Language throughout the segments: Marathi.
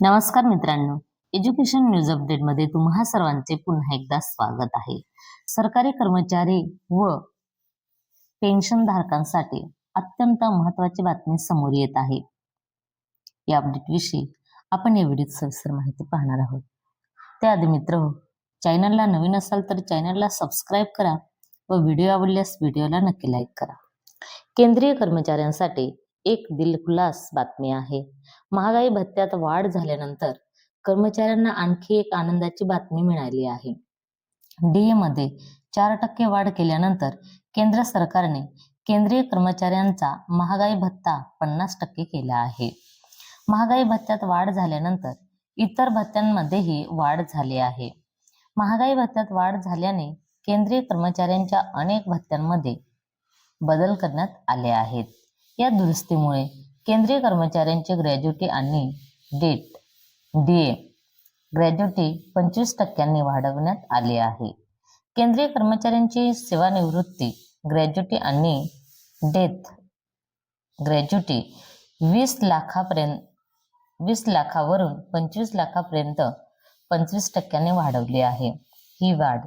नमस्कार मित्रांनो. एज्युकेशन न्यूज अपडेटमध्ये तुम्हा सर्वांचे पुन्हा एकदा स्वागत आहे. सरकारी कर्मचारी व पेन्शन धारकांसाठी अत्यंत महत्वाची बातमी समोर येत आहे. या अपडेट विषयी आपण या व्हिडिओत सविस्तर माहिती पाहणार आहोत. त्याआधी मित्र हो चॅनलला नवीन असाल तर चॅनलला सबस्क्राईब करा व व्हिडिओ आवडल्यास व्हिडिओला नक्की लाईक करा. केंद्रीय कर्मचाऱ्यांसाठी एक दिलखुलास बातमी आहे. महागाई भत्त्यात वाढ झाल्यानंतर कर्मचाऱ्यांना आणखी एक आनंदाची बातमी मिळाली आहे. डीए मध्ये चार टक्के वाढ केल्यानंतर केंद्र सरकारने केंद्रीय कर्मचाऱ्यांचा महागाई भत्ता पन्नास टक्के केला आहे. महागाई भत्त्यात वाढ झाल्यानंतर इतर भत्त्यांमध्येही वाढ झाली आहे. महागाई भत्त्यात वाढ झाल्याने केंद्रीय कर्मचाऱ्यांच्या अनेक भत्त्यांमध्ये बदल करण्यात आले आहेत. या दुरुस्तीमुळे केंद्रीय कर्मचाऱ्यांची ग्रॅज्युटी आणि डेट डीए ग्रॅज्युटी पंचवीस टक्क्यांनी वाढवण्यात आली आहे. केंद्रीय कर्मचाऱ्यांची सेवानिवृत्ती ग्रॅज्युटी आणि डेथ ग्रॅज्युटी वीस लाखापर्यंत वीस लाखावरून पंचवीस लाखापर्यंत पंचवीस टक्क्यांनी वाढवली आहे. ही वाढ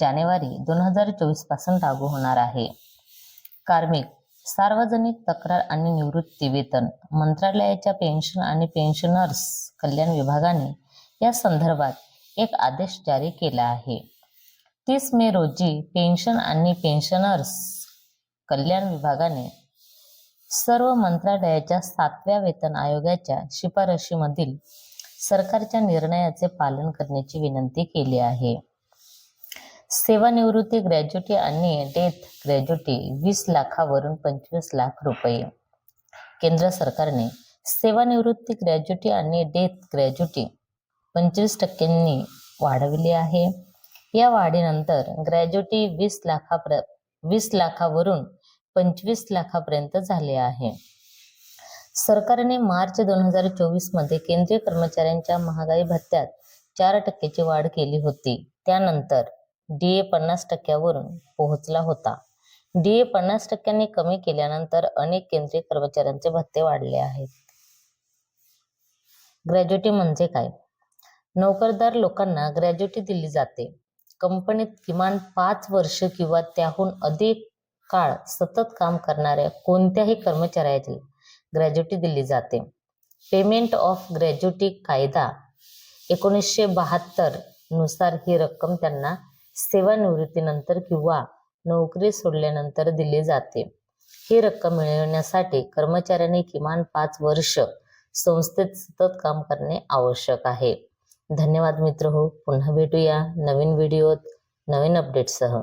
जानेवारी दोन हजार चोवीसपासून लागू होणार आहे. कार्मिक सार्वजनिक तक्रार आणि निवृत्ती वेतन मंत्रालयाच्या पेन्शन आणि पेन्शनर्स कल्याण विभागाने या संदर्भात एक आदेश जारी केला आहे. तीस मे रोजी पेन्शन आणि पेन्शनर्स कल्याण विभागाने सर्व मंत्रालयाच्या सातव्या वेतन आयोगाच्या शिफारशीमधील सरकारच्या निर्णयाचे पालन करण्याची विनंती केली आहे. सेवानिवृत्ती ग्रॅज्युटी आणि डेथ ग्रॅज्युटी वीस लाखावरून पंचवीस लाख रुपये. केंद्र सरकारने सेवानिवृत्ती ग्रॅज्युटी आणि डेथ ग्रॅज्युटी पंचवीस टक्क्यांनी वाढविली आहे. या वाढीनंतर ग्रॅज्युटी वीस लाखाप्र वीस लाखावरून पंचवीस लाखापर्यंत झाले आहे. सरकारने मार्च दोन हजार चोवीसमध्ये केंद्रीय कर्मचाऱ्यांच्या महागाई भत्त्यात चार टक्क्याची वाढ केली होती. त्यानंतर डीए पन्नास टक्क्यावरून पोहोचला होता. डीए पन्नास टक्क्यांनी कमी केल्यानंतर अनेक केंद्रीय कर्मचाऱ्यांचे भत्ते वाढले आहेत. ग्रॅज्युटी म्हणजे काय? नोकरदार लोकांना ग्रॅज्युटी दिली जाते. कंपनीत किमान पाच वर्ष किंवा त्याहून अधिक काळ सतत काम करणाऱ्या कोणत्याही कर्मचाऱ्याची ग्रॅज्युटी दिली जाते. पेमेंट ऑफ ग्रॅज्युटी कायदा एकोणीसशे बहात्तरनुसार ही रक्कम त्यांना सेवानिवृत्तीनंतर किंवा नोकरी सोडल्यानंतर दिली जाते. ही रक्कम मिळवण्यासाठी कर्मचाऱ्यांनी किमान पाच वर्ष संस्थेत सतत काम करणे आवश्यक आहे. धन्यवाद मित्र हो. पुन्हा भेटूया नवीन व्हिडिओत नवीन अपडेटसह